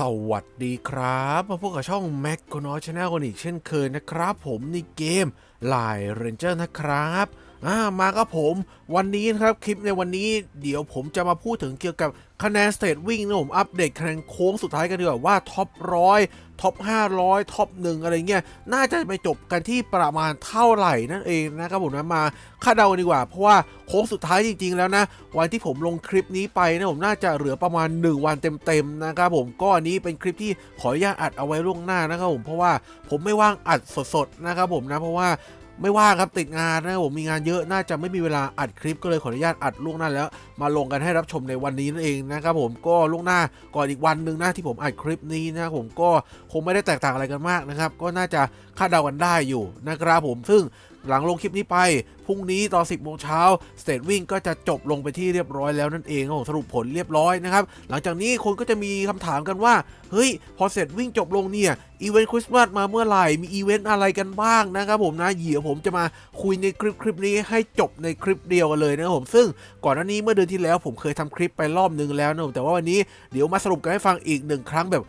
สวัสดีครับมาพบกับช่องแม็กโกนอชแนลกันอีกเช่นเคยนะครับ ผมในเกมไลเรนเจอร์นะครับ อ่ามากับผมวันนี้นะครับคลิปในวันนี้เดี๋ยวผมจะมาพูดถึงเกี่ยวกับคะแนนสเตทวิ่งนะผมอัปเดตคะแนนโค้งสุดท้ายกันดีกว่าว่าท็อปร้อยท็อป500ท็อปหนึ่งอะไรเงี้ยน่าจะไปจบกันที่ประมาณเท่าไหร่นั่นเองนะครับผมนะมาคาดเดากันดีกว่า เพราะว่าโค้งสุดท้ายจริง ๆ แล้วนะ วันที่ผมลงคลิปนี้ไปนะผมน่าจะเหลือประมาณ 1 วันเต็มๆนะครับผมก็อันนี้เป็นคลิปที่ขออนุญาตอัดเอาไว้ล่วงหน้านะครับผมเพราะว่าผมไม่ว่างอัดสดๆนะครับผมนะเพราะว่า ไม่ว่างครับติดงานนะผมมีงานเยอะน่าจะไม่มีเวลาอัดคลิปก็เลยขออนุญาตอัดล่วงหน้าแล้ว มาลงกันให้รับชมในวันนี้นั่นเองนะครับผมก็ล่วงหน้าก่อนอีกวันหนึ่งนะที่ผมอัดคลิปนี้นะผมก็คงไม่ได้แตกต่างอะไรกันมากนะครับ ก็น่าจะคาดเดากันได้อยู่นะครับผมซึ่ง หลังลงคลิปนี้ไป พรุ่งนี้ตอน 10โมงเช้าสเตทวิ่งก็จะจบลงไปที่เรียบร้อยแล้วนั่นเองครับผมสรุปผลเรียบร้อยนะครับ หลังจากนี้คนก็จะมีคำถามกันว่า เฮ้ย พอเสร็จวิ่งจบลงเนี่ยอีเวนต์คริสต์มาสมาเมื่อไหร่ มีอีเวนต์อะไรกันบ้างนะครับผมนะเดี๋ยวผมจะมาคุยในคลิปคลิปนี้ให้จบในคลิปเดียวกันเลยนะครับผมซึ่งก่อนหน้านี้เมื่อเดือนที่แล้วผมเคยทำคลิปไปรอบนึงแล้วนะแต่ว่าวันนี้เดี๋ยวมาสรุปกันให้ฟังอีกหนึ่งครั้งแบบ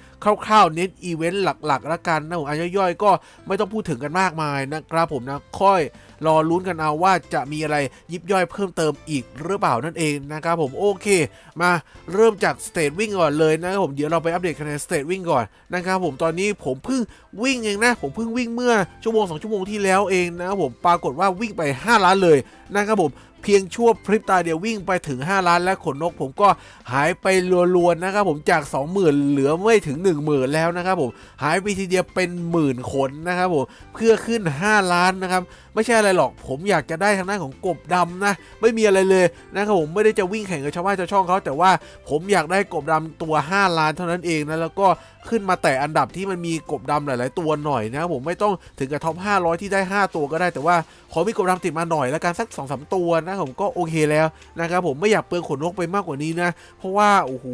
คร่าวๆเน้นอีเวนต์หลักๆล้วกันนะผมอันย่อยๆ ก็ไม่ต้องพูดถึงกันมากมายนะครับผมนะค่อย รอลุ้นกันเอาว่าจะมีอะไรยิบย่อยเพิ่มเติมอีกหรือเปล่านั่นเองนะครับผมโอเค มาเริ่มจากสเตทวิ่งก่อนเลยนะครับผมเดี๋ยวเราไปอัปเดตคะแนนสเตทวิ่งก่อนนะครับผมตอนนี้ผมเพิ่งวิ่งเองนะ ผมเพิ่งวิ่งเมื่อชั่วโมง2ชั่วโมงที่แล้วเองนะครับผมปรากฏว่าวิ่งไป 5 ล้านเลยนะครับผมเพียงชั่วพริบตาเดียววิ่งไปถึง 5 ล้านและขนนกผมก็หายไปรัวๆนะครับผมจาก 20,000 เหลือไม่ถึง 10,000 แล้วนะครับผมหายไปทีเดียวเป็นหมื่นขนนะครับผมเพื่อขึ้น 5 ล้านนะครับไม่ใช่อะไรหรอกผมอยากจะได้ทางด้านของกบดำนะ ไม่มีอะไรเลยนะครับผมไม่ได้จะวิ่งแข่งกับชาวบ้านชาวช่องเขาแต่ว่าผมอยากได้กบดำตัว 5 ล้านเท่านั้นเองนะแล้วก็ ขึ้นมาแต่อันดับที่มันมีกบดำหลาย ๆ ตัวหน่อยนะครับผมไม่ต้องถึงกับท็อป 500 ที่ได้ 5 ตัวก็ได้แต่ว่าขอมีกบดำติดมาหน่อยแล้วกันสัก2อสตัวนะผมก็โอเคแล้วนะครับผมไม่อยากเปลืองขนนกไปมากกว่านี้นะ เพราะว่าโอ้โห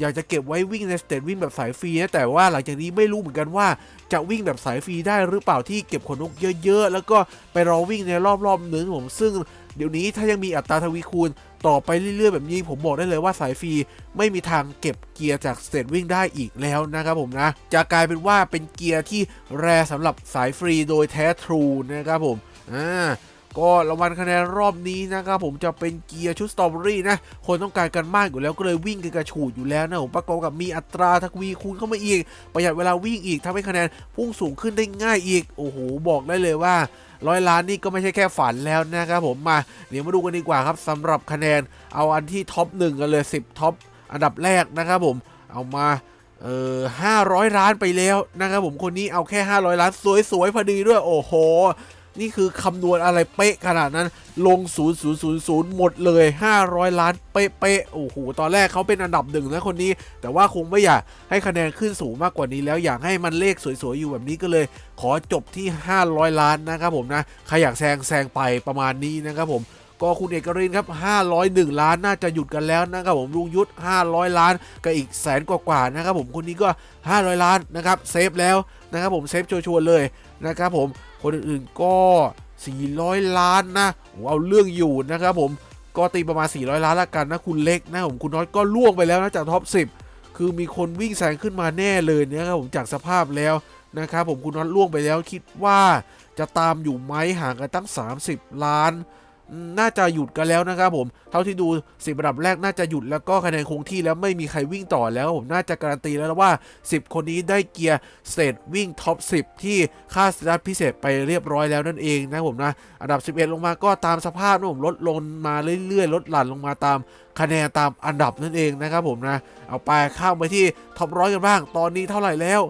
อยากจะเก็บไว้วิ่งในสเตทวิ่งแบบสายฟรีนะแต่ว่าหลังจากนี้ไม่รู้เหมือนกันว่าจะวิ่งแบบสายฟรีได้หรือเปล่าที่เก็บขนนกเยอะ ๆ แล้วก็ไปรอวิ่งในรอบๆนึงผมซึ่งเดี๋ยวนี้ถ้ายังมีอัตราทวีคูณ ต่อไปเรื่อยๆแบบนี้ผมบอกได้เลยว่าสายฟรีไม่มีทางเก็บเกียร์จากสเตวิ่งได้อีกแล้วนะครับผมนะ จะกลายเป็นว่าเป็นเกียร์ที่แรสำหรับสายฟรีโดยแท้ทรูนะครับผมอ่า ก็รางวัลคะแนนรอบนี้นะครับผมจะเป็นเกียร์ชุดสตรอเบอรี่นะ คนต้องการกันมากอยู่แล้วก็เลยวิ่งกันกระฉูดอยู่แล้วนะผมประกอบกับมีอัตราทวีคูณเข้ามาอีก ประหยัดเวลาวิ่งอีกทำให้คะแนนพุ่งสูงขึ้นได้ง่ายอีก โอ้โห บอกได้เลยว่าร้อยล้านนี่ก็ไม่ใช่แค่ฝันแล้วนะครับผมมาเดี๋ยวมาดูกันดีกว่าครับสำหรับคะแนนเอาอันที่ท็อปหนึ่งกันเลย 10ท็อปอันดับแรกนะครับผมเอามาเออห้าร้อยล้านไปแล้วนะครับผมคนนี้เอาแค่ 500 ล้านสวยๆพอดีด้วยโอ้โห นี่คือคำนวณอะไรเป๊ะขนาดนั้นลง 0000 หมดเลย 500 ล้านเป๊ะๆโอ้โหตอนแรกเขาเป็นอันดับหนึ่งนะคนนี้ แต่ว่าคงไม่อยากให้คะแนนขึ้นสูงมากกว่านี้แล้วอยากให้มันเลขสวยๆ อยู่แบบนี้ก็เลย ขอจบที่ 500 ล้านนะครับผมนะใครอยากแซงแซงไปประมาณนี้นะครับผมก็คุณเอกรินครับ 501 ล้านน่าจะหยุดกันแล้วนะครับผมลุงยุทธ 500 ล้านกับอีกแสนกว่าๆนะครับผมคนนี้ก็ 500 ล้านนะครับเซฟแล้วนะครับผมเซฟชัวร์ๆเลยนะครับผม คนอื่นๆก็ 400 ล้านนะโอ้เอาเรื่องอยู่นะครับผมก็ตีประมาณ 400 ล้านละกันนะคุณเล็กนะผมคุณน้อยก็ล่วงไปแล้วนะจากท็อป 10 คือมีคนวิ่งแซงขึ้นมาแน่เลยนะครับผมจากสภาพแล้วนะครับผมคุณน้อยล่วงไปแล้วคิดว่าจะตามอยู่ไหมห่างกันตั้ง 30 ล้าน น่าจะหยุดกันแล้วนะครับผมเท่าที่ดูสิบระดับแรกน่าจะหยุดแล้วก็คะแนนคงที่แล้วไม่มีใครวิ่งต่อแล้วผมน่าจะการันตีแล้วว่า 10 คนนี้ได้เกียร์สเตทวิ่งท็อป 10 ที่ค่าสตาร์ทพิเศษไปเรียบร้อยแล้วนั่นเองนะผมนะอันดับ 11 ลงมาก็ตามสภาพนะผมลดลงมาเรื่อยๆ ลดหลั่นลงมาตามคะแนนตามอันดับนั่นเองนะครับผมนะเอาไปข้ามไปที่ท็อปร้อยกันบ้างตอนนี้เท่าไหร่แล้ว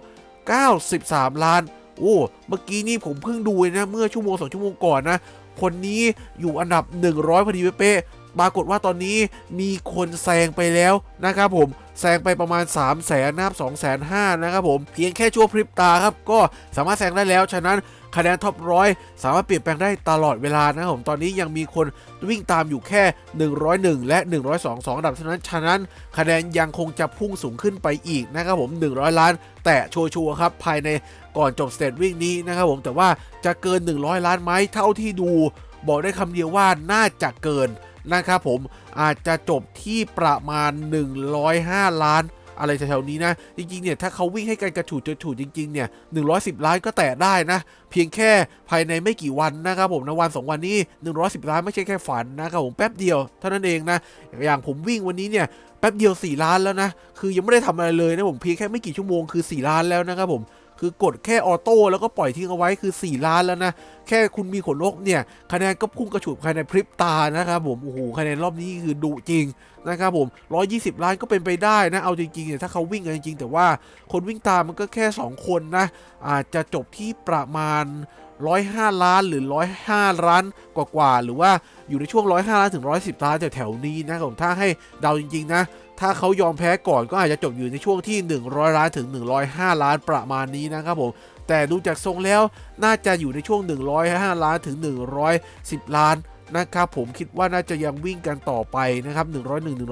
93 ล้านโอ้ เมื่อกี้นี่ผมเพิ่งดูนะ เมื่อชั่วโมงสองชั่วโมงก่อนนะ คนนี้อยู่อันดับ 100พอดีเป๊ะ ปรากฏว่าตอนนี้มีคนแซงไปแล้วนะครับผมแซงไปประมาณ 3 0 0แสนนะครับ2 5 0 0 0นะครับผมเพียงแค่ชั่วพริบตาครับ ก็สามารถแซงได้แล้วฉะนั้นคะแนนท็อปร้อยสามารถเปลี่ยนแปลงได้ตลอดเวลานะครับผมตอนนี้ยังมีคนวิ่งตามอยู่แค่ 101 และ 102 2อันดับเท่านั้นฉะนั้นคะแนนยังคงจะพุ่งสูงขึ้นไปอีกนะครับผม 100 ล้าน แต่ชัวร์ครับภายในก่อนจบสเตจวิ่งนี้นะครับผมแต่ว่าจะเกิน 100 ล้านไหมเท่าที่ดู บอกได้คำเดียวว่าน่าจะเกิน นะครับผมอาจจะจบที่ประมาณ 105 ล้านอะไรแถวๆนี้นะ จริงๆเนี่ยถ้าเขาวิ่งให้กันกระฉูดกระฉูดจริงๆเนี่ย110 ล้านก็แตะได้นะ เพียงแค่ภายในไม่กี่วันนะครับผมในวันสองวันนี้ 110 ล้านไม่ใช่แค่ฝันนะครับผมแป๊บเดียวเท่านั้นเองนะ อย่างผมวิ่งวันนี้เนี่ยแป๊บเดียว 4 ล้านแล้วนะ คือยังไม่ได้ทำอะไรเลยนะผมเพียงแค่ไม่กี่ชั่วโมงคือ 4 ล้านแล้วนะครับผม คือกดแค่ออโต้แล้วก็ปล่อยทิ้งเอาไว้คือ 4 ล้านแล้วนะ แค่คุณมีขนนกเนี่ย คะแนนก็พุ่งกระฉูดภายในพริบตานะครับผม โอ้โห คะแนนรอบนี้คือดุจริงนะครับผม 120 ล้านก็เป็นไปได้นะ เอาจริงๆเนี่ยถ้าเขาวิ่งกันจริง ๆ แต่ว่าคนวิ่งตามมันก็แค่ 2 คนนะ อาจจะจบที่ประมาณ105 ล้านหรือ 105 ล้านกว่าๆหรือว่าอยู่ในช่วง 105 ล้านถึง 110 ล้านแถวๆนี้นะครับผมถ้าให้เดาจริง ๆ นะ ถ้าเขายอมแพ้ก่อนก็อาจจะจบอยู่ในช่วงที่ 100 ล้านถึง 105 ล้านประมาณนี้นะครับผมแต่ดูจากทรงแล้วน่าจะอยู่ในช่วง 105 ล้านถึง 110 ล้าน นะครับผมคิดว่าน่าจะยังวิ่งกันต่อไปนะครับ101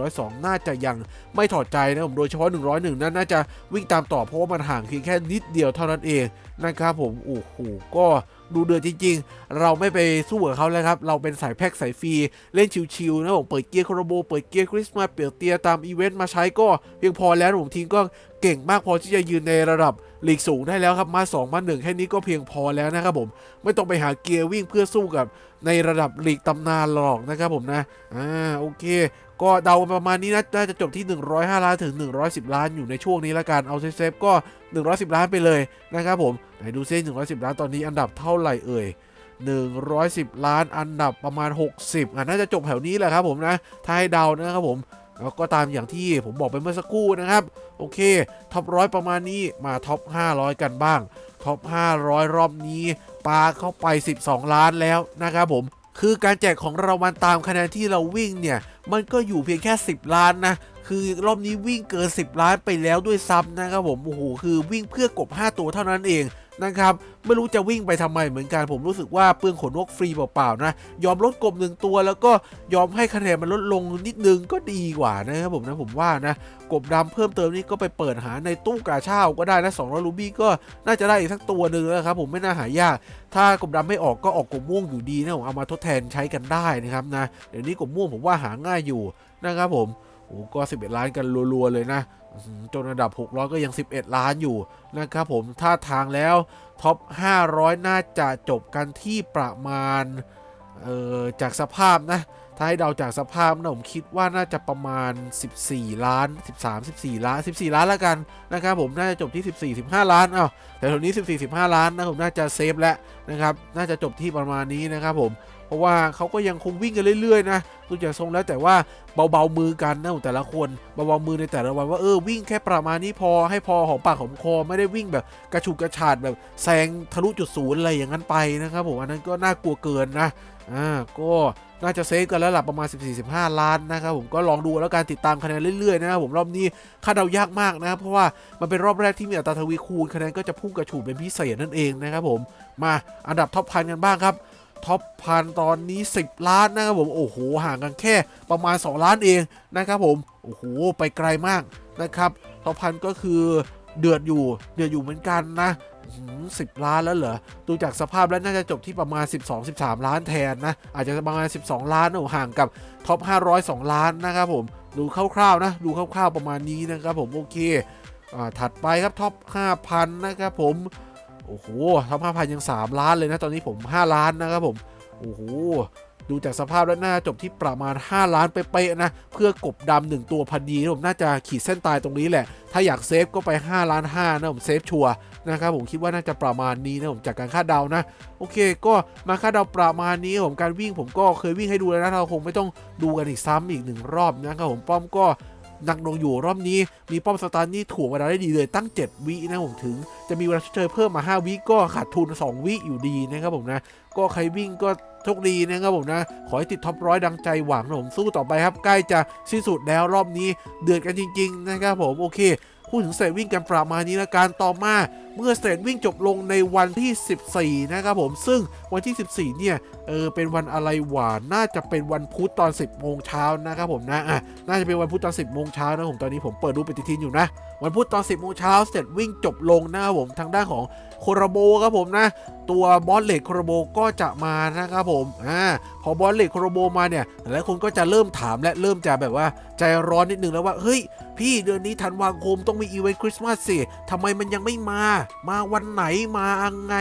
102 น่าจะยังไม่ถอดใจนะผมโดยเฉพาะ 101 นั้นน่าจะวิ่งตามต่อเพราะว่ามันห่างเพียงแค่นิดเดียวเท่านั้นเองนะครับผมโอ้โหก็ดูเดือดจริง ๆ เราไม่ไปสู้กับเขาแล้วครับ เราเป็นสายแพ็กสายฟรี เล่นชิวๆนะผมเปิดเกียร์คาราโบเปิดเกียร์คริสต์มาสเปลี่ยนเตียตามอีเวนต์มาใช้ก็เพียงพอแล้วผมทีมก็เก่งมากพอที่จะยืนในระดับ ลีกสูงได้แล้วครับมา2มา1แค่นี้ก็เพียงพอแล้วนะครับผม ไม่ต้องไปหาเกียร์วิ่งเพื่อสู้กับในระดับลีกตำนานหรอกนะครับผมนะอ่าโอเค ก็เดาประมาณนี้นะน่าจะจบที่ 105 ล้านถึง 110 ล้านอยู่ในช่วงนี้ละกันเอาเซฟๆก็ 110 ล้านไปเลยนะครับผมไหนดูเส้น110 ล้านตอนนี้อันดับเท่าไหร่เอ่ย110 ล้านอันดับประมาณ 60อะน่าจะจบแถวนี้แหละครับผมนะถ้าให้เดานะครับผม แล้วก็ตามอย่างที่ผมบอกไปเมื่อสักครู่นะครับ โอเคท็อปร้อยประมาณนี้มาท็อป500 กันบ้างท็อป500 รอบนี้ปาเข้าไป 12 ล้านแล้วนะครับผมคือการแจกของรางวัลตามคะแนนที่เราวิ่งเนี่ย มันก็อยู่เพียงแค่ 10 ล้านนะ คือรอบนี้วิ่งเกิน 10 ล้านไปแล้วด้วยซ้ำนะครับผมโอ้โหคือวิ่งเพื่อกบ 5 ตัวเท่านั้นเอง นะครับ ไม่รู้จะวิ่งไปทำไมเหมือนกันผมรู้สึกว่าเปลืองขนนกฟรีเปล่าๆนะ ยอมลดกบหนึ่งตัว แล้วก็ยอมให้คะแนนมันลดลงนิดนึงก็ดีกว่านะครับผมนะผมว่านะกบดำเพิ่มเติมนี่ก็ไปเปิดหาในตู้กาเช่าก็ได้นะ200รูบี้ก็น่าจะได้อีกสักตัวหนึ่งแล้วครับผมไม่น่าหายาก ถ้ากบดำไม่ออกก็ออกกบม่วงอยู่ดีนะผมเอามาทดแทนใช้กันได้นะครับนะเดี๋ยวนี้กบม่วงผมว่าหาง่ายอยู่นะครับผม โอ้ก็ 11 ล้านกันรัวๆเลยนะ จนอันดับ 600 ก็ยัง 11 ล้านอยู่นะครับผมท่าทางแล้วท็อป 500 น่าจะจบกันที่ประมาณเอ่อจากสภาพนะ ถ้าให้เดาจากสภาพนะผมคิดว่าน่าจะประมาณ 14 ล้าน 13 14 ล้าน 14 ล้านแล้วกันนะครับผมน่าจะจบที่ 14 15 ล้านอ้าวแต่ตอนนี้ 14 15 ล้านนะผมน่าจะเซฟแล้วนะครับ น่าจะจบที่ประมาณนี้นะครับผม เพราะว่าเขาก็ยังคงวิ่งกันเรื่อยๆนะดูจากทรงแล้วแต่ว่าเบาๆมือกันนะแต่ละคนเบาๆมือในแต่ละวันว่าเออวิ่งแค่ประมาณนี้พอให้พอหอมปากหอมคอไม่ได้วิ่งแบบกระฉุกกระฉาดแบบแซงทะลุจุดศูนย์อะไรอย่างนั้นไปนะครับผมอันนั้นก็น่ากลัวเกินนะอ่าก็น่าจะเซฟกันแล้วล่ะประมาณ 14-15 ล้านนะครับผมก็ลองดูแล้วการติดตามคะแนนเรื่อยๆนะครับผมรอบนี้คาดเดายากมากนะครับเพราะว่ามันเป็นรอบแรกที่มีอัตราทวีคูณคะแนนก็จะพุ่งกระฉูดเป็นพิเศษนั่นเองนะครับผมมาอันดับท็อปพันกันบ้างครับ ท็อปพันตอนนี้ 10 ล้านนะครับผม โอ้โห ห่างกันแค่ประมาณ 2 ล้านเองนะครับผม โอ้โห ไปไกลมากนะครับท็อปพันก็คือเดือดอยู่ เดือดอยู่เหมือนกันนะสิบล้านแล้วเหรอ ดูจากสภาพแล้วน่าจะจบที่ประมาณ 12-13 ล้านแทนนะ อาจจะประมาณ 12 ล้านนะห่างกับท็อป502 ล้านนะครับผม ดูคร่าวๆนะ ดูคร่าวๆประมาณนี้นะครับผม โอเค อ่า ถัดไปครับท็อป 5,000 นะครับผม โอ้โหท็อป5,000ยัง 3 ล้านเลยนะ ตอนนี้ผม 5 ล้านนะครับผม โอ้โห ดูจากสภาพแล้วน่าจบที่ประมาณ 5 ล้านเป๊ะๆนะ เพื่อกบดำหนึ่งตัวพอดีนะผมน่าจะขีดเส้นตายตรงนี้แหละ ถ้าอยากเซฟก็ไป 5 ล้าน5นะผมเซฟชัวร์นะครับผมคิดว่าน่าจะประมาณนี้นะผมจากการคาดเดานะ โอเค ก็มาคาดเดาประมาณนี้ผมการวิ่งผมก็เคยวิ่งให้ดูแล้วนะเราคงไม่ต้องดูกันอีกซ้ำอีกหนึ่งรอบนะครับผมป้อมก็ นักหนวงอยู่รอบนี้มีป้อมสตาร์นี่ถ่วงเวลาได้ดีเลยตั้ง 7 วินะผมถึง จะมีเวลาชดเชยเพิ่มมา 5 วิก็ขาดทุน 2 วิอยู่ดีนะครับผมนะ ก็ใครวิ่งก็โชคดีนะครับผมนะ ขอให้ติดท็อปร้อยดังใจหวังนะผมสู้ต่อไปครับ ใกล้จะสิ้นสุดแล้วรอบนี้เดือดกันจริง ๆ นะครับผมโอเค พูดถึงสเตทวิ่งกันประมาณนี้ละการต่อมา เมื่อสเตทวิ่งจบลงในวันที่ 14 นะครับผม ซึ่งวันที่ 14 เนี่ย เออ เป็นวันอะไรหวานน่าจะเป็นวันพุธตอน 10 โมงเช้านะครับผมนะ อะ น่าจะเป็นวันพุธตอน 10 โมงเช้านะผม ตอนนี้ผมเปิดรูปปฏิทินอยู่นะ วันพุธตอน 10โมงเช้าเสร็จวิ่งจบลงนะครับผมทางด้านของโครโบครับผมนะ ตัวบอสเลดโครโบก็จะมานะครับผมอ่าพอบอสเลดโครโบมาเนี่ยหลายคนก็จะเริ่มถามและเริ่มจะแบบว่าใจร้อนนิดนึงแล้วว่าเฮ้ยพี่เดือนนี้ธันวาคมต้องมีอีเวนต์คริสต์มาสสิทำไมมันยังไม่มา มาวันไหนมาอังไง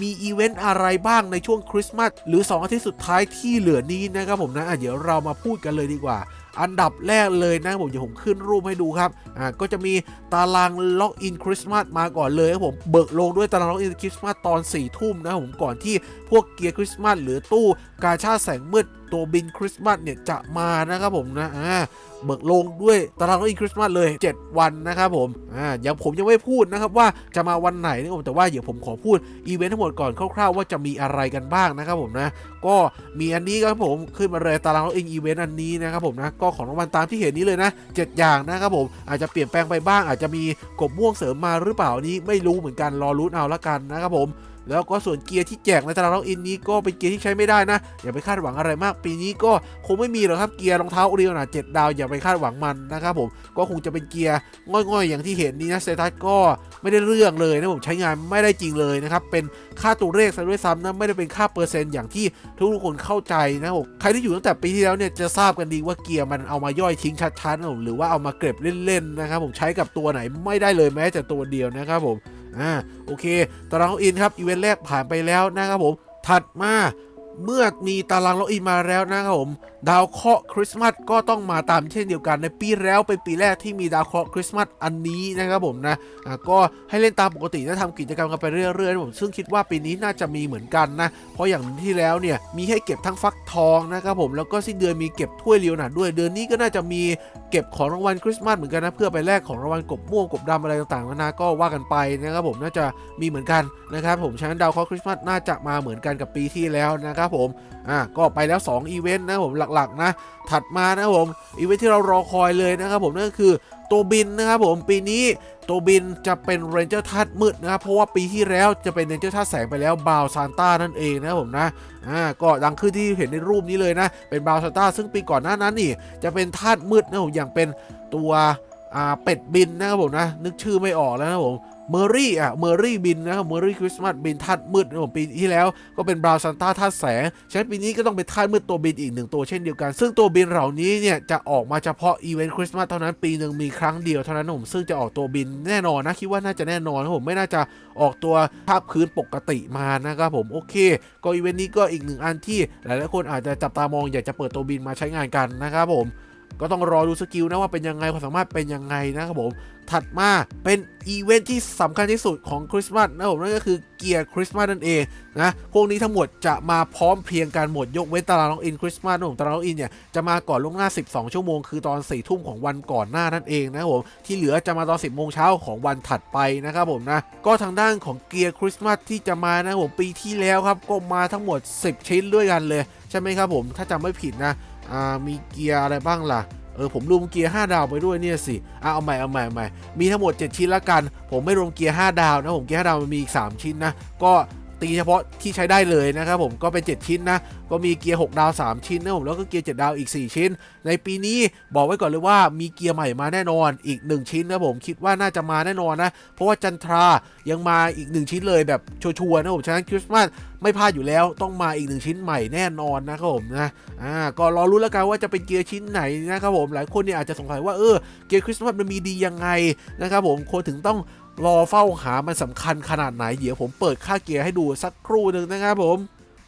มีอีเวนต์อะไรบ้างในช่วงคริสต์มาสหรือ 2 อาทิตย์สุดท้ายที่เหลือนี้นะครับผมนะะเดี๋ยวเรามาพูดกันเลยดีกว่า อันดับแรกเลยนะผมเดี๋ยวผมขึ้นรูปให้ดูครับอ่าก็จะมีตารางล็อกอินคริสต์มาสมาก่อนเลยครับผมเบิกลงด้วยตารางล็อกอินคริสต์มาสตอน4ี่ทุ่มนะผมก่อนที่พวกเกียร์คริสต์มาสหรือตู้ กาชาแสงมืดตัวบินคริสต์มาสเนี่ยจะมานะครับผมนะอ่าเบิกลงด้วยตารางล็อกอินคริสต์มาสเลย 7 วันนะครับผมอ่ายังผมยังไม่พูดนะครับว่าจะมาวันไหนนะครับผมแต่ว่าเดี๋ยวผมขอพูดอีเวนต์ทั้งหมดก่อนคร่าวๆว่าจะมีอะไรกันบ้างนะครับผมนะ ก็มีอันนี้ครับผมขึ้นมาเลยตารางล็อกอินอีเวนต์อันนี้นะครับผมนะก็ของรางวัลตามที่เห็นนี้เลยนะ 7 อย่างนะครับผมอาจจะเปลี่ยนแปลงไปบ้าง อาจจะมีกบม่วงเสริมมาหรือเปล่านี้ไม่รู้เหมือนกันรอรุ้นเอาละกันนะครับผม แล้วก็ส่วนเกียร์ที่แจกในตารางล็อกอินนี้ก็เป็นเกียร์ที่ใช้ไม่ได้นะ อย่าไปคาดหวังอะไรมาก ปีนี้ก็คงไม่มีหรอกครับเกียร์รองเท้าโอริโอนาเจ็ดดาวอย่าไปคาดหวังมันนะครับผมก็คงจะเป็นเกียร์ง่อยๆ อย่างที่เห็นนี้นะเซตัสก็ไม่ได้เรื่องเลยนะผมใช้งานไม่ได้จริงเลยนะครับเป็นค่าตัวเลขซะด้วยซ้ำนะไม่ได้เป็นค่าเปอร์เซ็นต์อย่างที่ทุกคนเข้าใจนะผมใครที่อยู่ตั้งแต่ปีที่แล้วเนี่ยจะทราบกันดีว่าเกียร์มันเอามาย่อยทิ้งชัดๆนะผมหรือว่าเอามาเก็บเล่นๆนะครับผมใช้กับตัวไหนไม่ได้เลยแม้แต่ตัวเดียวนะครับผม อ่าโอเคตารางล็อกอินครับอีเวนต์แรกผ่านไปแล้วนะครับผมถัดมาเมื่อมีตารางล็อกอินมาแล้วนะครับผมดาวเคราะห์คริสต์มาสก็ต้องมาตามเช่นเดียวกันในปีแล้วเป็นปีแรกที่มีดาวเคราะห์คริสต์มาสอันนี้นะครับผมนะอ่าก็ให้เล่นตามปกติและทำกิจกรรมกันไปเรื่อยๆผมซึ่งคิดว่าปีนี้น่าจะมีเหมือนกันนะ เพราะอย่างที่แล้วเนี่ยมีให้เก็บทั้งฟักทองนะครับผมแล้วก็สิ้นเดือนมีเก็บถ้วยเลียวหนาด้วยเดือนนี้ก็น่าจะมีเก็บของรางวัลคริสต์มาสเหมือนกันนะเพื่อไปแลกของรางวัลกบม่วงกบดำอะไรต่างๆนานาก็ว่ากันไปนะครับผมน่าจะมีเหมือนกันนะครับผมฉะนั้นดาวเคราะห์คริสต์มาสน่าจะมาเหมือนกันกับปีที่แล้วนะครับผม อ่าก็ไปแล้ว2อีเวนต์นะผมหลักๆนะ ถัดมานะผมอีเวนท์ที่เรารอคอยเลยนะครับผมนั่นก็คือตัวบินนะครับผมปีนี้ตัวบินจะเป็นเรนเจอร์ธาตุมืดนะครับเพราะว่าปีที่แล้วจะเป็นเรนเจอร์ธาตุแสงไปแล้วบาวซานต้านั่นเองนะครับผมนะอ่าก็ดังขึ้นที่เห็นในรูปนี้เลยนะ เป็นบาวซานต้าซึ่งปีก่อนหน้านั้นนี่จะเป็นธาตุมืดนะผมอย่างเป็นตัวอ่าเป็ดบินนะครับผมนะนึกชื่อไม่ออกแล้วนะผม เมอรี่อะเมอรี่บินนะครับเมอรี่คริสต์มาสบินธาตุมืดนปีที่แล้วก็เป็นบราวน์ซันต้าธาตุแสงฉะนั้นปีนี้ก็ต้องเป็นธาตุมืดตัวบินอีกหนึ่งตัวเช่นเดียวกัน ซึ่งตัวบินเหล่านี้เนี่ยจะออกมาเฉพาะอีเวนต์คริสต์มาสเท่านั้นปีหนึ่งมีครั้งเดียวเท่านั้นนะผมซึ่งจะออกตัวบินแน่นอนนะคิดว่าน่าจะแน่นอนผมไม่น่าจะออกตัวภาพพื้นปกติมานะครับผมโอเค ก็อีเวนต์นี้ก็อีกหนึ่งอันที่หลายๆคนอาจจะจับตามองอยากจะเปิดตัวบินมาใช้งานกันนะครับผมก็ต้องรอดูสกิลนะว่าเป็นยังไงความสามารถเป็นยังไงนะครับผม ถัดมาเป็นอีเวนท์ที่สำคัญที่สุดของคริสต์มาสนะผมนั่นก็คือเกียร์คริสต์มาสนั่นเองนะพวกนี้ทั้งหมดจะมาพร้อมเพรียงกันหมดยกเว้นตารางล็อกอินคริสต์มาสนะผมตารางล็อกอินเนี่ยจะมาก่อนล่วงหน้า 12 ชั่วโมงคือตอน4ทุ่มของวันก่อนหน้านั่นเองนะผมที่เหลือจะมาตอน 10โมงเช้าของวันถัดไปนะครับผมนะก็ทางด้านของเกียร์คริสต์มาสที่จะมานะผมปีที่แล้วครับก็มาทั้งหมด 10 ชิ้นด้วยกันเลย ใช่ไหมครับผมถ้าจำไม่ผิดนะมีเกียร์อะไรบ้างล่ะ เออผมรวมเกียร์5ดาวไปด้วยเนี่ยสิอะเอาใหม่เอาใหม่เอาใหม่มีทั้งหมด 7 ชิ้นละกัน ผมไม่รวมเกียร์5ดาวนะผมเกียร์5ดาวมันมีอีก 3 ชิ้นนะก็ ตีเฉพาะที่ใช้ได้เลยนะครับผมก็เป็น 7 ชิ้นนะ ก็มีเกียร์ 6 ดาว 3 ชิ้นนะผมแล้วก็เกียร์ 7 ดาวอีก 4 ชิ้น ในปีนี้บอกไว้ก่อนเลยว่ามีเกียร์ใหม่มาแน่นอนอีก 1 ชิ้นนะผมคิดว่าน่าจะมาแน่นอนนะ เพราะว่าจันทรายังมาอีก 1 ชิ้นเลยแบบชัวร์ๆนะผมฉะนั้นคริสต์มาสไม่พลาดอยู่แล้วต้องมาอีกหนึ่งชิ้นใหม่แน่นอนนะครับผมนะอ่าก็รอรู้แล้วกันว่าจะเป็นเกียร์ชิ้นไหนนะครับผมหลายคนเนี่ยอาจจะสงสัยว่าเออเกียร์คริสต์มาสมันมีดียังไงนะครับผมคนถึงต้อง รอเฝ้าหามันสำคัญขนาดไหนเดี๋ยวผมเปิดค่าเกียร์ให้ดูสักครู่หนึ่งนะครับผม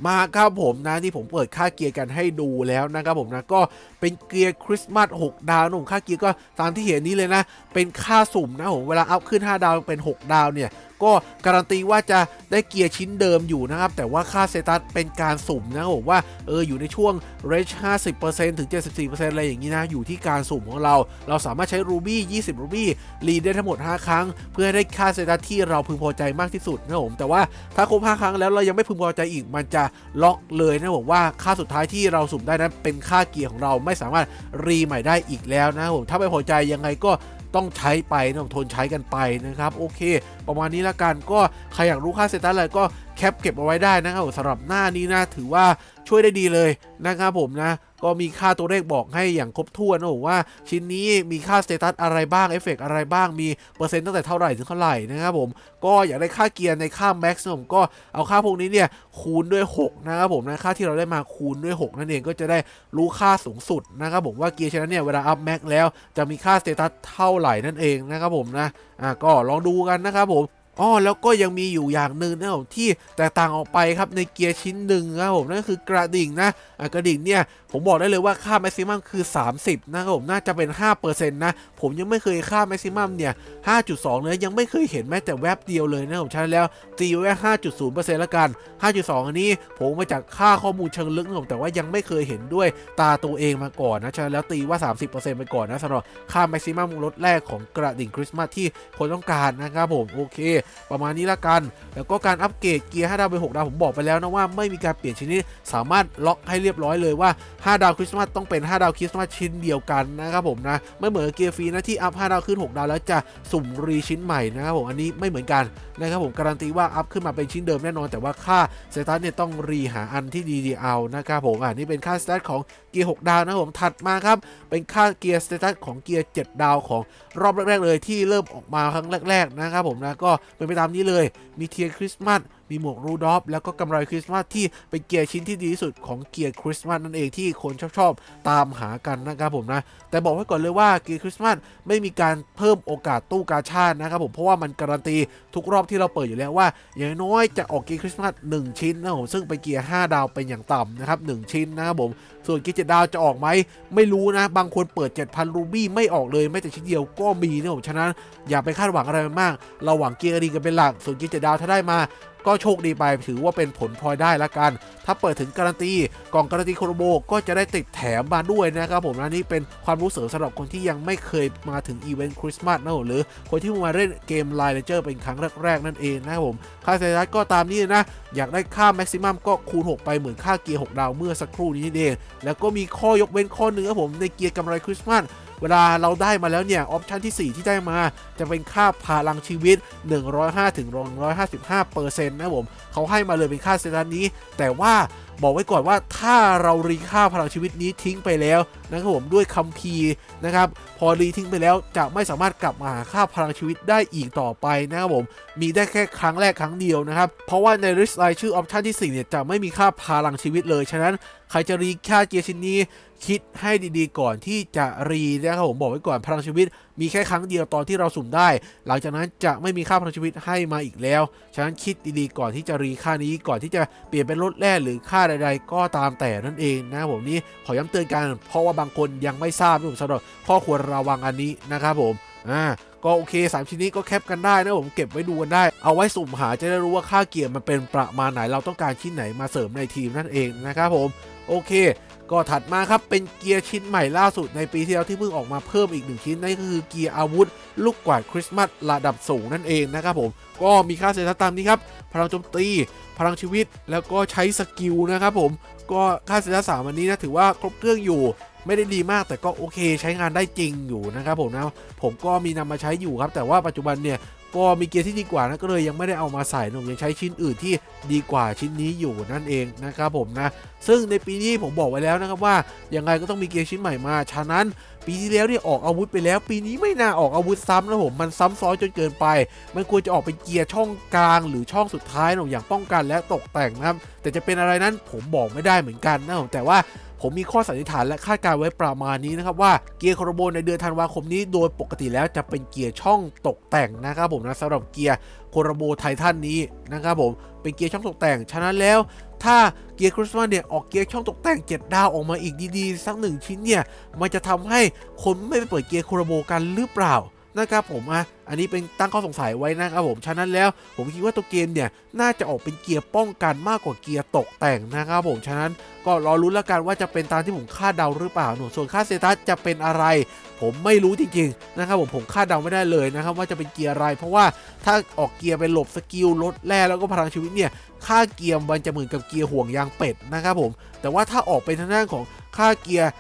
มาครับผมนะที่ผมเปิดค่าเกียร์กันให้ดูแล้วนะครับผมนะก็เป็นเกียร์คริสต์มาส6ดาวนุ่มค่าเกียร์ก็ตามที่เห็นนี้เลยนะ เป็นค่าสุ่มนะผมเวลาอัพขึ้น 5 ดาวเป็น 6 ดาวเนี่ย ก็การันตีว่าจะได้เกียร์ชิ้นเดิมอยู่นะครับ แต่ว่าค่าเซตัสเป็นการสุ่มนะครับผมว่าเอออยู่ในช่วงเรช50%ถึง 74%อะไรอย่างนี้นะ อยู่ที่การสุ่มของเรา เราสามารถใช้รูบี้20รูบี้รีได้ทั้งหมด 5 ครั้ง เพื่อให้ได้ค่าเซตัสที่เราพึงพอใจมากที่สุดนะครับผมแต่ว่าถ้าครบ5ครั้งแล้วเรายังไม่พึงพอใจอีกมันจะล็อกเลยนะผมว่าค่าสุดท้ายที่เราสุ่มได้นั้นเป็นค่าเกียร์ของเราไม่สามารถรีใหม่ได้อีกแล้วนะผมถ้าไม่พอใจยังไงก็ ต้องใช้ไปต้องทนใช้กันไปนะครับ โอเค ประมาณนี้ละกันก็ใครอยากรู้ค่าเซตัสอะไรก็แคปเก็บเอาไว้ได้นะครับสำหรับหน้านี้นะถือว่าช่วยได้ดีเลยนะครับผมนะ ก็มีค่าตัวเลขบอกให้อย่างครบถ้วนนะผมว่าชิ้นนี้มีค่าสเตตัสอะไรบ้างเอฟเฟกอะไรบ้างมีเปอร์เซ็นต์ตั้งแต่เท่าไหร่ถึงเท่าไหร่นะครับผมก็อยากได้ค่าเกียร์ในค่าแม็กซ์ผมก็เอาค่าพวกนี้เนี่ยคูณด้วย 6 นะครับผมนะค่าที่เราได้มาคูณด้วย 6 นั่นเองก็จะได้รู้ค่าสูงสุดนะครับผมว่าเกียร์ชนะเนี่ยเวลาอัพแม็กแล้วจะมีค่าสเตตัสเท่าไหร่นั่นเองนะครับผมนะอะก็ลองดูกันนะครับผม อ๋อแล้วก็ยังมีอยู่อย่างหนึ่งนะครับผมที่แตกต่างออกไปครับในเกียร์ชิ้นหนึ่งนะครับผมนั่นคือกระดิ่งนะะกระดิ่งเนี่ยผมบอกได้เลยว่าค่าแม็กซิมัมคือ 30 นะครับผมน่าจะเป็น 5%นะผมยังไม่เคยค่าแม็กซิมัมเนี่ย5.2เลยยังไม่เคยเห็นแม้แต่แวบเดียวเลยนะครับผมฉะนั้นแล้วตีไว้5.0%แล้วกัน 5.2 อันนี้ผมมาจากค่าข้อมูลเชิงลึกนะครับแต่ว่ายังไม่เคยเห็นด้วยตาตัวเองมาก่อนนะฉะนั้นแล้วตีว่า 30%ไปก่อนนะสำหรับค่าแม็กซิมัมลดแรกของกระดิ่งคริสต์มาสที่คนต้องการนะครับผมโอเคประมาณนี้ละกัน แล้วก็การอัปเกรดเกียร์5ดาวเป็น6ดาวผมบอกไปแล้วนะว่าไม่มีการเปลี่ยนชนิดสามารถล็อกให้เรียบร้อยเลยว่า 5 ดาวคริสต์มาสต้องเป็น 5 ดาวคริสต์มาสชิ้นเดียวกันนะครับผมนะไม่เหมือนเกียร์ฟรีนะที่อัพ5ดาวขึ้น 6 ดาวแล้วจะสุ่มรีชิ้นใหม่นะครับผมอันนี้ไม่เหมือนกันนะครับผมการันตีว่าอัพขึ้นมาเป็นชิ้นเดิมแน่นอน แต่ว่าค่าสเตตัสเนี่ยต้องรีหาอันที่ดีๆเอานะครับผมอ่านี่เป็นค่าสเตตัสของเกียร์6ดาวนะครับผมถัดมาครับเป็นค่าเกียร์สเตตัสของเกียร์7ดาวของรอบแรกๆเลยที่เริ่มออกมาครั้งแรก ๆนะครับผมนะก็ เป็นไปตามนี้เลย มีเทียนคริสต์มาส มีหมวกรูดอฟแล้วก็กำไรคริสต์มาสที่เป็นเกียร์ชิ้นที่ดีที่สุดของเกียร์คริสต์มาสนั่นเองที่คนชอบๆตามหากันนะครับผมนะ แต่บอกไว้ก่อนเลยว่าเกียร์คริสต์มาสไม่มีการเพิ่มโอกาสตู้กาชาดนะครับผมเพราะว่ามันการันตีทุกรอบที่เราเปิดอยู่แล้วว่า อย่างน้อยจะออกเกียร์คริสต์มาส1ชิ้นนะครับผมซึ่งเป็นเกียร์5ดาวเป็นอย่างต่ำนะครับ1ชิ้นนะครับผมส่วนเกียร์7ดาวจะออกไหมไม่รู้นะ บางคนเปิด 7,000รูบี้ไม่ออกเลยแม้แต่ชิ้นเดียวก็มีนะครับผมฉะนั้นอย่าไปคาดหวังอะไรมาก เราหวังเกียร์ดีกันเป็นหลักส่วนเกียร์7ดาวถ้าได้มา ก็โชคดีไปถือว่าเป็นผลพลอยได้ละกัน ถ้าเปิดถึงการันตีกล่องการันตีโคโรโบก็จะได้ติดแถมมาด้วยนะครับผมนะนี่เป็นความรู้เสริมสำหรับคนที่ยังไม่เคยมาถึงอีเวนต์คริสต์มาสนะหรือ คนที่มาเล่นเกมไลน์เลเจอร์เป็นครั้งแรกๆนั่นเองนะครับผมค่าสเตตัสก็ตามนี้นะ อยากได้ค่าแม็กซิมัมก็คูณ 6 ไปเหมือนค่าเกียร์ 6 ดาวเมื่อสักครู่นี้นี่เองแล้วก็มีข้อยกเว้นข้อหนึ่งครับผมในเกียร์กำไรคริสต์มาส เวลาเราได้มาแล้วเนี่ยออปชันที่ 4 ที่ได้มา จะเป็นค่าพลังชีวิต 105-155เปอร์เซ็นต์นะผมเขาให้มาเลยเป็นค่าเซตันนี้ แต่ว่าบอกไว้ก่อนว่าถ้าเรารีค่าพลังชีวิตนี้ทิ้งไปแล้วนะครับผมด้วยคัมภีร์นะครับ พอรีทิ้งไปแล้วจะไม่สามารถกลับมาหาค่าพลังชีวิตได้อีกต่อไปนะครับผมมีได้แค่ครั้งแรกครั้งเดียวนะครับ เพราะว่าในลิสต์รายชื่อออปชันที่4เนี่ยจะไม่มีค่าพลังชีวิตเลย ฉะนั้นใครจะรีค่าเกียร์ชิ้นนี้คิดให้ดีๆก่อนที่จะรีนะครับผมบอกไว้ก่อนพลังชีวิตมีแค่ครั้งเดียวตอนที่เราสุ่มได้ หลังจากนั้นจะไม่มีค่าพลังชีวิตให้มาอีกแล้ว ฉะนั้นคิดดีๆก่อนที่จะรีค่านี้ก่อนที่จะเปลี่ยนเป็นลดแร่หรือค่าใด ๆ ก็ตามแต่นั่นเองนะผมนี่ขอย้ำเตือนกัน เพราะว่าบางคนยังไม่ทราบนะผมสำหรับข้อควรระวังอันนี้นะครับผมอ่าก็โอเคสามชิ้นนี้ก็แคปกันได้นะผมเก็บไว้ดูกันได้ เอาไว้สุ่มหาจะได้รู้ว่าค่าเกียร์มันเป็นประมาณไหนเราต้องการชิ้นไหนมาเสริมในทีมนั่นเองนะครับผม โอเค ก็ถัดมาครับเป็นเกียร์ชิ้นใหม่ล่าสุดในปีที่แล้วที่เพิ่งออกมาเพิ่มอีกหนึ่งชิ้นนั่นก็คือเกียร์อาวุธ ลูกกวาดคริสต์มาสระดับสูงนั่นเองนะครับผมก็มีค่าเสียตามนี้ครับพลังโจมตี พลังชีวิตแล้วก็ใช้สกิลนะครับผมก็ค่าเสียสามอันนี้นะถือว่าครบเครื่องอยู่ไม่ได้ดีมากแต่ก็โอเคใช้งานได้จริงอยู่นะครับผมนะผมก็มีนำมาใช้อยู่ครับ แต่ว่าปัจจุบันเนี่ย ก็มีเกียร์ที่ดีกว่านะก็เลยยังไม่ได้เอามาใส่นะผมยังใช้ชิ้นอื่นที่ดีกว่าชิ้นนี้อยู่นั่นเองนะครับผมนะ ซึ่งในปีนี้ผมบอกไว้แล้วนะครับว่ายังไงก็ต้องมีเกียร์ชิ้นใหม่มาฉะนั้น ปีที่แล้วเนี่ยออกอาวุธไปแล้ว ปีนี้ไม่น่าออกอาวุธซ้ำนะผมมันซ้ำซ้อนจนเกินไป มันควรจะออกเป็นเกียร์ช่องกลาง หรือช่องสุดท้ายนะผมอย่างป้องกันและตกแต่งนะครับแต่จะเป็นอะไรนั้นผมบอกไม่ได้เหมือนกันนะผมแต่ว่า ผมมีข้อสันนิษฐานและคาดการณ์ไว้ประมาณนี้นะครับว่าเกียร์คอร์โบในเดือนธันวาคมนี้โดยปกติแล้วจะเป็นเกียร์ช่องตกแต่งนะครับผมนะสำหรับเกียร์โคร์โบไททันนี้นะครับผมเป็นเกียร์ช่องตกแต่งฉะนั้นแล้วถ้าเกียร์คริสต์มาสเนี่ยออกเกียร์ช่องตกแต่ง 7 ดาวออกมาอีกดีๆ สักหนึ่งชิ้นเนี่ยมันจะทำให้คนไม่ไปเปิดเกียร์โคร์โบกันหรือเปล่า นะครับผมอะอันนี้เป็นตั้งข้อสงสัยไว้นะครับผมฉะนั้นแล้วผมคิดว่าตัวเกมเนี่ยน่าจะออกเป็นเกียร์ป้องกันมากกว่าเกียร์ตกแต่งนะครับผมฉะนั้นก็รอรุ้นแล้วกันว่าจะเป็นตามที่ผมคาดเดาหรือเปล่าหนูส่วนค่าเซตัสจะเป็นอะไร ผมไม่รู้จริงๆนะครับผมผมคาดเดาไม่ได้เลยนะครับว่าจะเป็นเกียร์อะไร เพราะว่าถ้าออกเกียร์เป็นหลบสกิลลดแร่แล้วก็พลังชีวิตเนี่ยค่าเกียร์มันจะเหมือนกับเกียร์ห่วงยางเป็ดนะครับผมแต่ว่าถ้าออกเป็นทางด้านของค่าเกียร์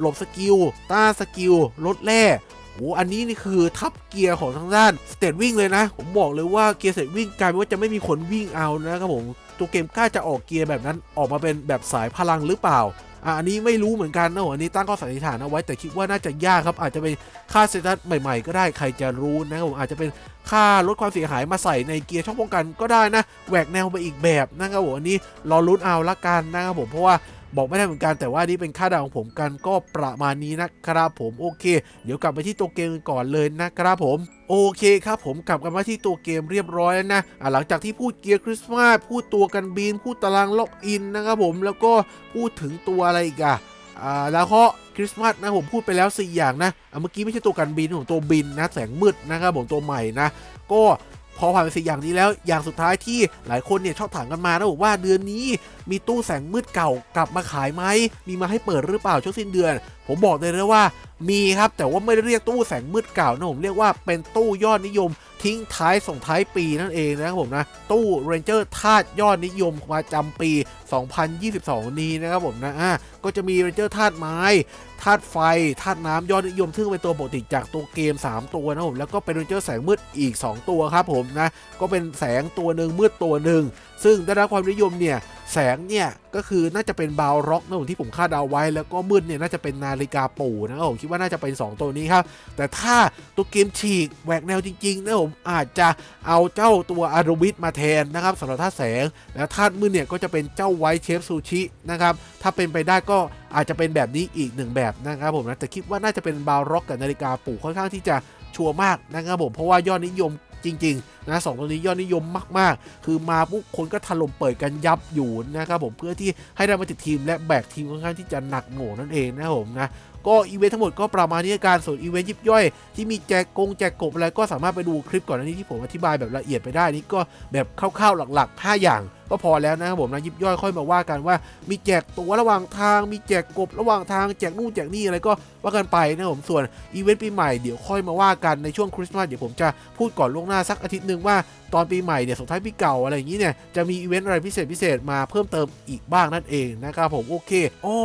หลบสกิลต้านสกิลลดแร่ โอ้อันนี้นี่คือทับเกียร์ของทางด้านสเตทวิ่งเลยนะ ผมบอกเลยว่าเกียร์สเตทวิ่งกลายเป็นว่าจะไม่มีคนวิ่งเอานะครับผม ตัวเกมกล้าจะออกเกียร์แบบนั้นออกมาเป็นแบบสายพลังหรือเปล่าอะอันนี้ไม่รู้เหมือนกันนะผมอันนี้ตั้งข้อสันนิษฐานเอาไว้แต่คิดว่าน่าจะยากครับ อาจจะเป็นค่าเซตัสใหม่ๆ ก็ได้ใครจะรู้นะครับผมอาจจะเป็นค่าลดความเสียหายมาใส่ในเกียร์ช่องป้องกันก็ได้นะแหวกแนวไปอีกแบบนะครับผมอันนี้รอลุ้นเอาละกันนะครับผมเพราะว่า บอกไม่ได้เหมือนกันแต่ว่านี่เป็นค่าเดาวของผมกันก็ประมาณนี้นะครับผมโอเค เดี๋ยวกลับไปที่ตัวเกมกันก่อนเลยนะครับผมโอเคครับผมกลับกันมาที่ตัวเกมเรียบร้อยแล้วนะะหลังจากที่พูดเกียร์คริสต์มาสพูดตัวกันบิน พูดตารางล็อกอินนะครับผมแล้วก็พูดถึงตัวอะไรอีกอะแล้วก็คริสต์มาสนะผมพูดไปแล้ว 4 อย่างนะะเมื่อกี้ไม่ใช่ตัวกันบินของตัวบินนะแสงมืดนะครับผมตัวใหม่นะก็ พอผ่านไปสี่อย่างนี้แล้วอย่างสุดท้ายที่หลายคนเนี่ยชอบถามกันมานะบอกว่าเดือนนี้มีตู้แสงมืดเก่ากลับมาขายไหมมีมาให้เปิดหรือเปล่าช่วงสิ้นเดือน ผมบอกเลยนะว่ามีครับ แต่ว่าไม่ได้เรียกตู้แสงมืดเก่านะผมเรียกว่าเป็นตู้ยอดนิยม ทิ้งท้ายส่งท้ายปีนั่นเองนะครับผมนะ ตู้เรนเจอร์ธาตุยอดนิยมประจำปี 2022 นี้นะครับผมนะอะก็จะมีเรนเจอร์ธาตุไม้ธาตุไฟธาตุน้ำยอดนิยม ซึ่งเป็นตัวปกติจากตัวเกม 3 ตัวนะครับผมแล้วก็เป็นเรนเจอร์แสงมืดอีก 2 ตัวครับผมนะก็เป็นแสงตัวหนึ่งมืดตัวหนึ่งซึ่งได้รับความนิยมเนี่ย แสงเนี่ยก็คือน่าจะเป็นบาวร็อกนะผมที่ผมคาดเดาไว้ แล้วก็มืดเนี่ยน่าจะเป็นนาฬิกาปู่นะครับผมคิดว่าน่าจะเป็น 2 ตัวนี้ครับ แต่ถ้าตัวเกมฉีกแหวกแนวจริงๆนะผมอาจจะเอาเจ้าตัวอารูบิสมาแทนนะครับสำหรับธาตุแสง แล้วธาตุมืดเนี่ยก็จะเป็นเจ้าไวท์เชฟซูชินะครับถ้าเป็นไปได้ก็อาจจะเป็นแบบนี้อีกหนึ่งแบบนะครับผมนะแต่คิดว่าน่าจะเป็นบาวร็อกกับนาฬิกาปู่ค่อนข้างที่จะชัวร์มากนะครับผมเพราะว่ายอดนิยม จริงๆนะสองตัวนี้ยอดนิยมมากๆ คือมาปุ๊บคนก็ถล่มเปิดกันยับอยู่นะครับผมเพื่อที่ให้ได้มาติดทีมและแบกทีมค่อนข้างที่จะหนักหน่วงนั่นเองนะครับผมนะก็อีเวนต์ทั้งหมดก็ประมาณนี้การส่วนอีเวนต์ยิบย่อย ที่มีแจกกงแจกกบอะไรก็สามารถไปดูคลิปก่อนหน้านี้ที่ผมอธิบายแบบละเอียดไปได้นี่ก็แบบคร่าวๆหลักๆ 5 อย่าง ก็พอแล้วนะครับผมนะยิบย่อยค่อยมาว่ากันว่า มีแจกตั๋วระหว่างทาง มีแจกกบระหว่างทางแจกนู่นแจกนี่อะไรก็ว่ากันไปนะครับผมส่วนอีเวนต์ปีใหม่เดี๋ยวค่อยมาว่ากันในช่วงคริสต์มาสเดี๋ยวผมจะพูดก่อนล่วงหน้าสักอาทิตย์หนึ่งว่าตอนปีใหม่เนี่ยส่งท้ายปีเก่าอะไรอย่างนี้เนี่ยจะมีอีเวนต์อะไรพิเศษพิเศษมาเพิ่มเติมอีกบ้างนั่นเองนะครับผมโอเคอ๋อ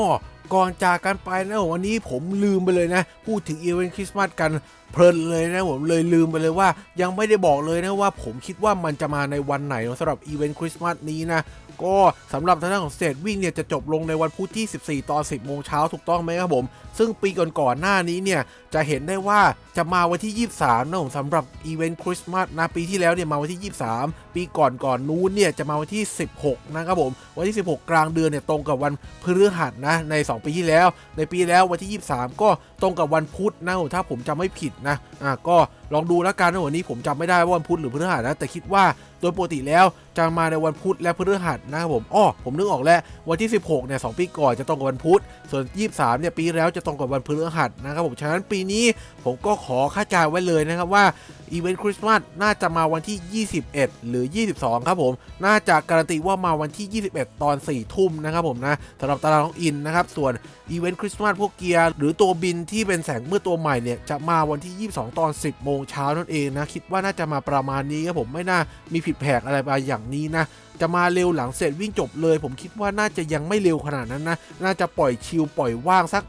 ก่อนจากกันไปนะวันนี้ผมลืมไปเลยนะ พูดถึงอีเวนต์คริสต์มาสกันเพลินเลยนะผมเลยลืมไปเลยว่า ยังไม่ได้บอกเลยนะว่าผมคิดว่ามันจะมาในวันไหนสำหรับอีเวนต์คริสต์มาสนี้นะ ก็สำหรับทางด้านของสเตทวิ่งเนี่ยจะจบลงในวันพุธที่ 14 ตอน 10 โมงเช้าถูกต้องไหมครับผม ซึ่งปีก่อนๆหน้านี้เนี่ยจะเห็นได้ว่าจะมาวันที่ 23นะผมสำหรับอีเวนต์คริสต์มาสนะปีที่แล้วเนี่ยมาวันที่ 23 ปีก่อนก่อนๆนู้นเนี่ยจะมาวันที่ 16 นะครับผม วันที่ 16 กลางเดือนเนี่ยตรงกับวันพฤหัสนะใน 2 ปีที่แล้ว ในปีแล้ววันที่ 23 ก็ตรงกับวันพุธนะถ้าผมจำไม่ผิดนะอะก็ ลองดูแล้วกันนะวันนี้ผมจำไม่ได้ว่าวันพุธหรือพฤหัสนะแต่คิดว่าโดยปกติแล้วจะมาในวันพุธและพฤหัสนะครับผมอ้อผมนึกออกแล้ววันที่ 16เนี่ยสปีก่อนจะตรงกับวันพุธส่วน 23เนี่ยปีแล้วจะตรงกับวันพฤหัสนะครับผมฉะนั้นปีนี้ผมก็ขอคาดการณ์ไว้เลยนะครับว่าอีเวนต์คริสต์มาสน่าจะมาวันที่ 21 หรือ 22 ครับผม น่าจะการันตีว่ามาวันที่ 21 ตอน 4 ทุ่มนะครับผมนะสำหรับตารางน้องอินนะครับ ส่วนอีเวนต์คริสต์มาสพวกเกียร์หรือตัวบินที่เป็นแสงมืดตัวใหม่เนี่ยจะมาวันที่ 22 ตอน 10 โมงเช้านั่นเองนะคิดว่าน่าจะมาประมาณนี้ครับผมไม่น่ามีผิดแผกอะไรไปอย่างนี้นะจะมาเร็วหลังเสร็จวิ่งจบเลย ผมคิดว่าน่าจะยังไม่เร็วขนาดนั้นนะน่าจะปล่อยชิลปล่อยว่างสัก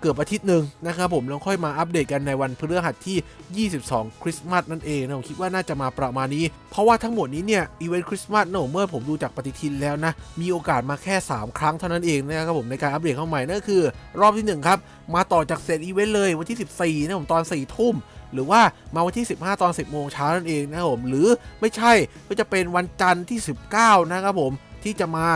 เกือบอาทิตย์หนึ่งนะครับผมแล้วค่อยมาอัปเดตกันในวันพฤหัสที่ 22 คริสต์มาสนั่นเองนะผมคิดว่าน่าจะมาประมาณนี้ เพราะว่าทั้งหมดนี้เนี่ยอีเวนต์คริสต์มาสนะผมเมื่อผมดูจากปฏิทินแล้วนะ มีโอกาสมาแค่ 3 ครั้งเท่านั้นเองนะครับผมในการอัปเดตเข้าใหม่นั่นคือ รอบที่ 1 ครับ มาต่อจากเซตอีเวนต์เลยวันที่ 14นะผมตอน 4 ทุ่มหรือว่ามาวันที่ 15 ตอน 10 โมงเช้านั่นเองนะครับผมหรือไม่ใช่ก็จะเป็นวันจันทร์ที่ 19 นะครับผมที่จะมา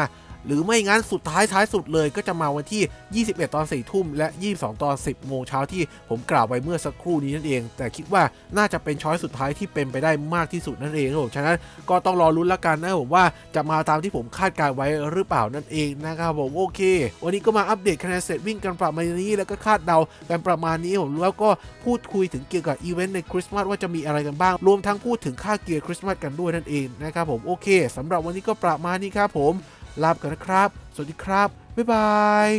หรือไม่งั้นสุดท้ายท้ายสุดเลยก็จะมาวันที่ 21 ตอน 4 ทุ่ม และ 22 ตอน 10 โมงเช้าที่ผมกล่าวไปเมื่อสักครู่นี้นั่นเอง แต่คิดว่าน่าจะเป็นช้อยสุดท้ายที่เป็นไปได้มากที่สุดนั่นเองครับผมฉะนั้นก็ต้องรอลุ้นละกันนะผมว่าจะมาตามที่ผมคาดการไว้หรือเปล่านั่นเองนะครับผมโอเค วันนี้ก็มาอัปเดตคะแนนเสร็จวิ่งกันประมาณนี้แล้วก็คาดเดากันประมาณนี้ผมแล้วก็พูดคุยถึงเกี่ยวกับอีเวนต์ในคริสต์มาสว่าจะมีอะไรกันบ้าง รวมทั้งพูดถึงค่าเกียร์คริสต์มาสกันด้วยนั่นเองนะครับผมโอเคสำหรับวันนี้ก็ประมาณนี้ครับผม ลาไปก่อนนะครับ สวัสดีครับ บ๊ายบาย